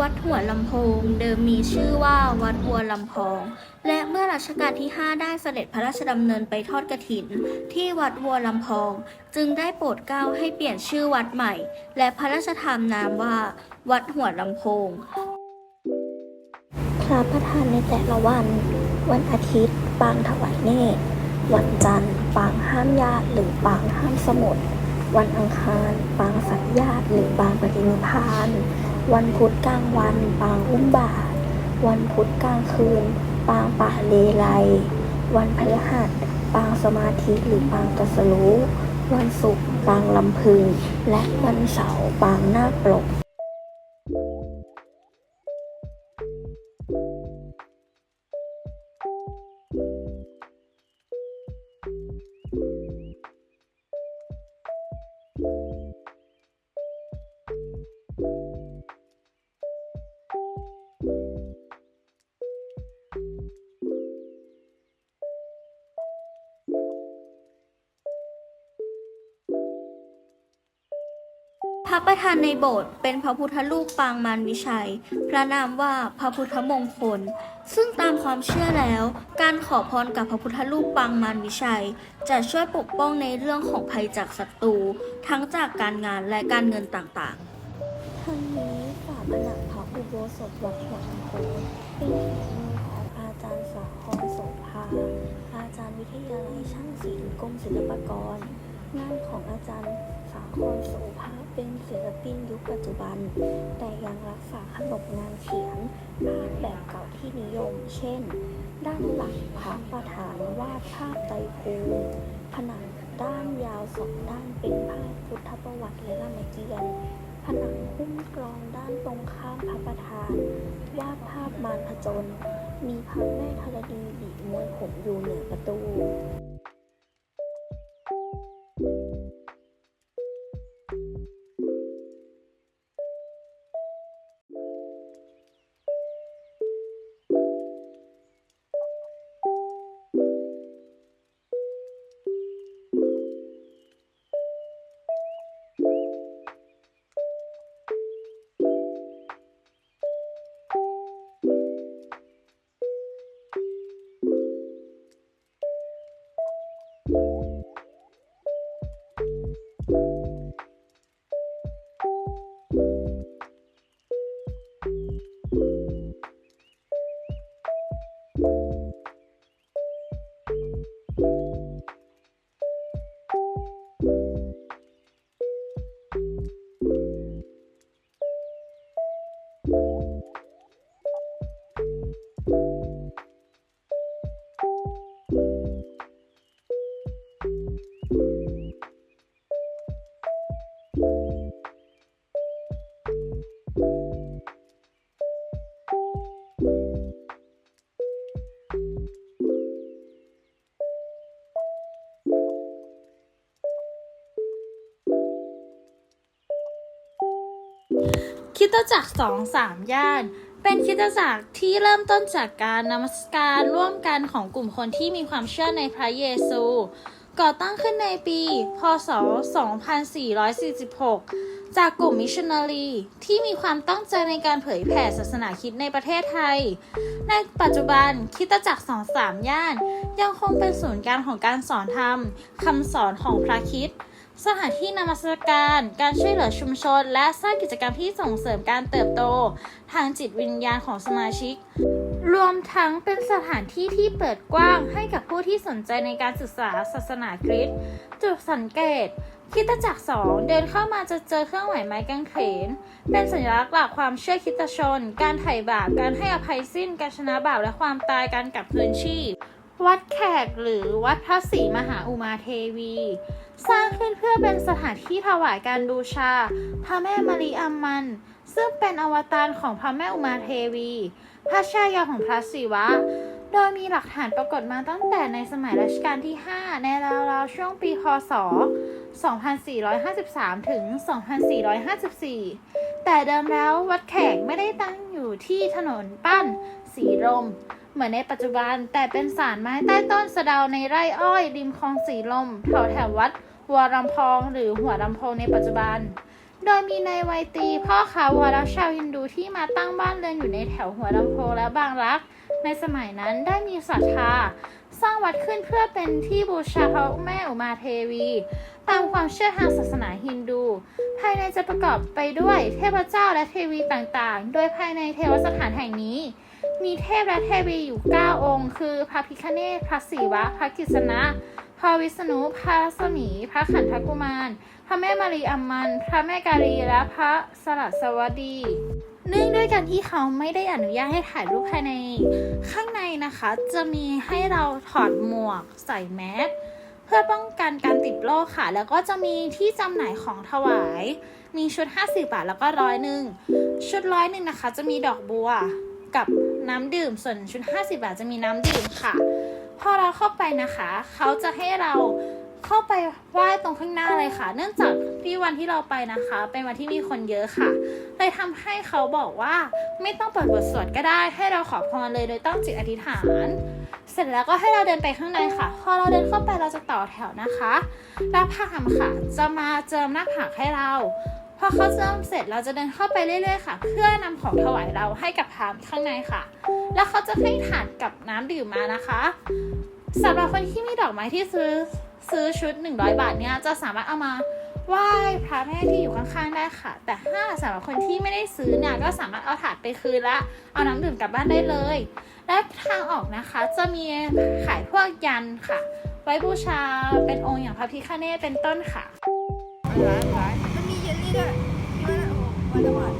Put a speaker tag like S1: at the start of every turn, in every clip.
S1: วัดหัวลำโพง เดิมมีชื่อว่าวัดบัวลำพอง และเมื่อรัชกาลที่ 5 ได้เสด็จพระราชดำเนินไปทอดกฐิน ที่วัดบัวลำพอง จึงได้โปรดเกล้าให้เปลี่ยนชื่อวัดใหม่ และพระราชทานนามว่า วัดหัวลำโพง
S2: พระประธานในแต่ละวัน วันอาทิตย์ ปางถวายเนตรวันจันทร์ ปางห้ามญาติหรือปางห้ามสมุดวันอังคาร ปางสัญญาติหรือปางปฏินิพาน วันพุธกลางวันปางอุ้มบาท วันพุธกลางคืน ปางป่าเลไล วันพฤหัส ปางสมาธิหรือปางตรัสรู้วันศุกร์ปางลำพึง และวันเสาร์ปางนาปลก
S1: พระประธานในโบสถ์เป็นพระพุทธรูปปางมารวิชัย พระนามว่าพระพุทธมงคล ซึ่งตามความเชื่อแล้ว การขอพรกับพระพุทธรูปปางมารวิชัย จะช่วยปกป้องในเรื่องของภัยจากศัตรูทั้งจากการงานและการเงินต่างๆ
S2: ทั้งนี้ฝาผนังพระอุโบสถวัดหัวลำโพงเป็นฝีมือของอาจารย์สาครโสภาอาจารย์วิทยาลัยช่างศิลป์กรมศิลปากร งานของอาจารย์สาครโสภา เป็นศิลปินยุคปัจจุบัน แต่ยังรักษาขนบงานเขียนภาพแบบเก่าที่นิยม เช่น ด้านหลังพระประธานวาดภาพไตรภูมิผนังด้านยาวสองด้านเป็นภาพพุทธประวัติและรามเกียรติ์ผนังหุ้มกรองด้านตรงข้ามพระประธานวาดภาพมารผจญมีพระแม่ธรณีบีบมวยผมอยู่เหนือประตู
S3: คิดจักสองสามย่าน เป็นคิดจักรที่เริ่มต้นจากการนมัสการร่วมกันของกลุ่มคนที่มีความเชื่อในพระเยซู ก่อตั้งขึ้นในปี พศ 2446 จากกลุ่มมิชชันนารีที่มีความตั้งใจในการเผยแผ่ศาสนาคิดในประเทศไทย ในปัจจุบันคริดจักรสองสามย่าน ยังคงเป็นศูนย์กลางของการสอนธรรมคำสอนของพระคิดสถานที่นมัสการ การช่วยเหลือชุมชน และสร้างกิจกรรมที่ส่งเสริมการเติบโต ทางจิตวิญญาณของสมาชิก รวมทั้งเป็นสถานที่ที่เปิดกว้างให้กับผู้ที่สนใจในการศึกษาศาสนาคริสต์จุดสังเกตคริดจักรสองเดินเข้ามาจะเจอเครื่องหมายไม้กางเขน เป็นสัญลักษณ์หลักความเชื่อคิตชน การไถ่บาป การให้อภัยสิ้น การชนะบาปและความตาย การกลับคืนชีพ วัดแขกหรือวัดพระศรีมหาอุมาเทวี สร้างขึ้นเพื่อเป็นสถานที่ถวายการบูชา พระแม่มารีอัมมัน ซึ่งเป็นอวตารของพระแม่อุมาเทวี พระชายาของพระศิวะ โดยมีหลักฐานปรากฏมาตั้งแต่ในสมัยรัชกาลที่ 5 ในราวๆช่วงปีคศ2453 ถึง 2454 แต่เดิมแล้ววัดแขกไม่ได้ตั้งอยู่ที่ถนนปั้น สีลมเหมือนในปัจจุบันแต่เป็นศาลไม้ใต้ต้นสะเดาในไร่อ้อยริมคลองสีลมแถวแถววัดวัวลำพองหรือหัวลำโพงในปัจจุบัน โดยมีนายไวยตีพ่อค้าวและชาวฮินดูที่มาตั้งบ้านเรือนอยู่ในแถวหัวลำโพงและบางรัก ในสมัยนั้นได้มีศรัทธา สร้างวัดขึ้นเพื่อเป็นที่บูชาพระแม่อุมาเทวี ตามความเชื่อทางศาสนาฮินดู ภายในจะประกอบไปด้วยเทพเจ้าและเทวีต่างๆ โดยภายในเทวสถานแห่งนี้ มีเทพและเทวีอยู่ 9 องค์ คือพระพิคเนศพระศิวะ พระกิษณะ พระวิษณุ พระรัศมี พระขันธกุมาร พระแม่มารีอัมมัน พระแม่กาลีและพระสลัดสวัสดี เนื่องด้วยการที่เขาไม่ได้อนุญาตให้ถ่ายรูปภายใน ข้างในนะคะ จะมีให้เราถอดหมวกใส่แมสเพื่อป้องกันการติดโรคค่ะ แล้วก็จะมีที่จำหน่ายของถวาย มีชุด 50 บาทแล้วก็ร้อยหนึ่ง ชุดร้อยหนึ่งนะคะ จะมีดอกบัวกับน้ำดื่ม ส่วนชุด 50 บาทจะมีน้ำดื่มค่ะ พอเราเข้าไปนะคะ เขาจะให้เราเข้าไปไหว้ตรงข้างหน้าเลยค่ะ เนื่องจากที่วันที่เราไปนะคะ เป็นวันที่มีคนเยอะค่ะเลยทำให้เขาบอกว่าไม่ต้องเปิดบทสวดก็ได้ ให้เราขอพรเลยโดยตั้งจิตอธิษฐาน เสร็จแล้วก็ให้เราเดินไปข้างในค่ะ พอเราเดินเข้าไปเราจะต่อแถวนะคะแล้วพามค่ะ จะมาเจิมหน้าผากให้เรา พอเขาเจิมเสร็จเราจะเดินเข้าไปเรื่อยๆค่ะ เพื่อนำของถวายเราให้กับพามข้างในค่ะ แล้วเขาจะให้ถาดกับน้ำดื่มมานะคะสำหรับคนที่มีดอกไม้ที่ซื้อซื้อชุด 100 บาทเนี่ยจะสามารถเอามาไหว้พระแม่ที่อยู่ข้างๆได้ค่ะ แต่ถ้าสำหรับคนที่ไม่ได้ซื้อเนี่ยก็สามารถเอาถาดไปคืนและเอาน้ำดื่มกลับบ้านได้เลย และทางออกนะคะจะมีขายพวกยันค่ะ ไว้บูชาเป็นองค์อย่างพระพิฆเนศเป็นต้นค่ะ
S4: นี่ด้วยที่ว่าโอ้โหวันละวาน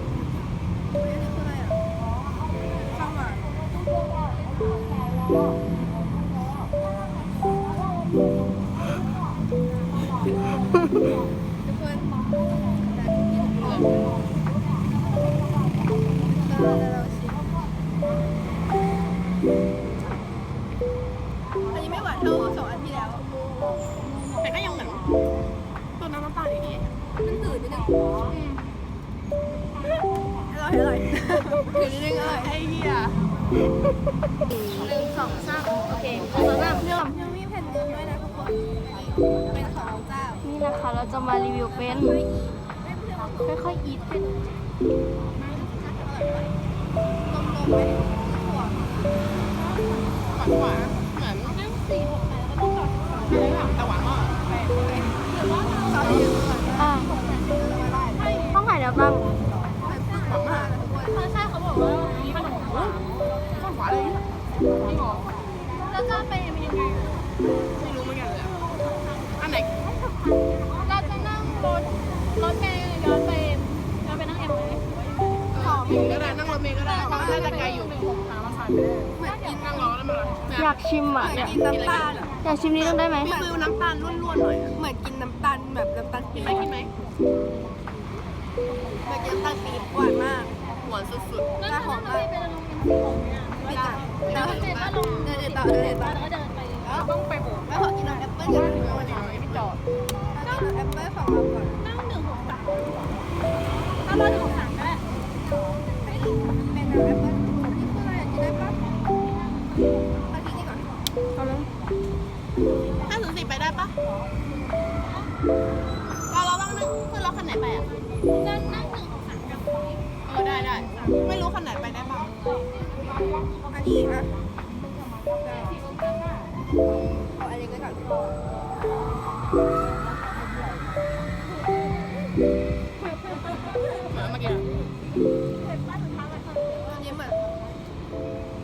S4: เยลลี่คืออะไรอะข้าวหวาน เป็นของเจ้า
S2: นี่นะคะเราจะมารีวิวเป็นค่อยๆอีทเป็น
S4: ลมๆไหมถั่ว
S5: หวานหวานเหมือนนั่งสี่ น่าจะไกลอยู่หามาทานไม่ได้
S4: เหมือนกิน
S5: นั่งรอแล้วมาเนี่ย
S2: อยากชิมอะ
S4: เหมือน
S2: เนี่ย
S4: กินน้ำตาลอะ
S2: อยากชิมนี้ต้องได้ไหม
S5: มีมือน้ำตาลล้วนๆหน่อยอะ
S4: เหมือนกินน้ำตาลแบบน้ำตาลปี๊
S5: กิน
S4: บ
S5: ไหมกินไหม
S4: เหมือนกินน้ำตาลปี๊บหวานมาก
S5: หวานสุด
S4: แต่หอมมากไม่จัดเดินเดินเดินต่อเดินต่อ
S5: ๆต้องไปโบก
S4: แล้วขอกินน้ำแอปเปิ้ลกัน
S5: วันนี้
S4: เออ
S5: ได้
S4: ได้
S5: ไม่รู้คันไหนไปได้บ้าง
S4: อันนี้อะเอาอันนี้ก็ก่อน
S5: เหมือนเมื่อกี้
S4: อันนี้เหมือน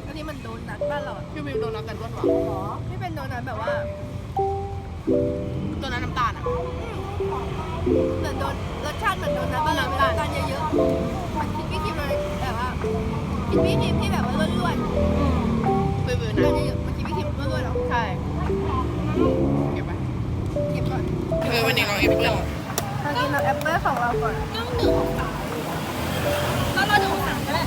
S4: อันนี้มันโดนัทบ้านเราอะ
S5: พี่วิวโดนนักกันว่าหวาน
S4: ที่เป็นโดนัทแบบว่า
S5: ตัวนั้นน้ำตาลอะ
S4: เหมือนโดน เหมือนโดนัทบ้านเราน้ำตาลเยอะๆเหมือนคิดพี่คิมเลยแต่ว่าคิดพี่คิมที่แบบว่าล้วน
S5: วิววิว
S4: ๆ
S5: นะ
S4: อันนี้มันคิดพี่คิมล้วนๆหรอ
S5: ใช่เก็บไป
S4: เก็บก่อน
S5: เออวันนี้เราเอฟเปิ้ล
S4: เรากินน้ำแอปเปิ้ลของเราก่อน
S5: นั่งหนึ่งหกสามแล้วเราหนึ่งหกสามก็ได้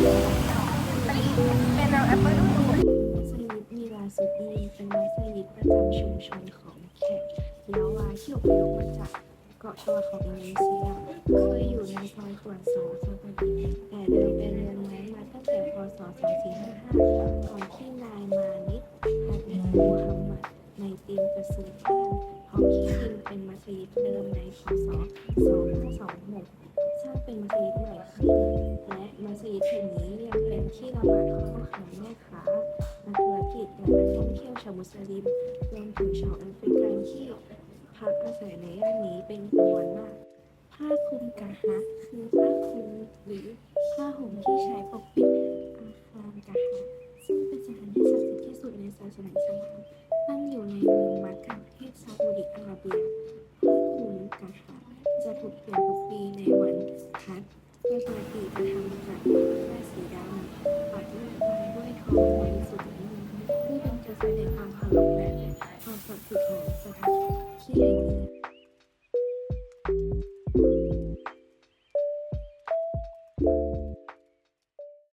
S4: เป็นน้ำแอปเปิ้ลทุกคน
S6: มัสยิดมีลาสุดนีเป็นมัสยิดประจำชุมชนของแขกยาวาที่อพยพมาจาก เกาะชอของอินโดีเซียเคยอยู่ในซอยสวนสองซอยปฏิแต่เดินไปเรียนไม้มาตั้งแต่พศ 2455ก่อนที่นายมานิดฮัดมูฮัมมัดในตีมกระสุนเพรองที่ดินเป็นมัสยิดเดิมในพศ 2526สร้างเป็นมัสยิดใหม่ขึ้นและมัสยิดแห่งนี้ยังเป็นที่ละหมาดของพ่อค้าแม่ค้านักธุรกิจและนักท่องเที่ยวชาวมุสลิมรวมถึงชาวแอฟริกันที่ พักอาศัยในย่านนี้เป็นจำนวนมาก ผ้าคลุมกะฮะคือผ้าคลุมหรือผ้าห่มที่ใช้ปกปิดอาคารกะฮะซึ่งเป็นสถานที่ศักดิ์สิทธิ์ที่สุดในศาสนาอิสลามตั้งอยู่ในเมืองมักกะประเทศซาอุดิอาระเบียผ้าคลุมกะฮะจะถูกเปลี่ยน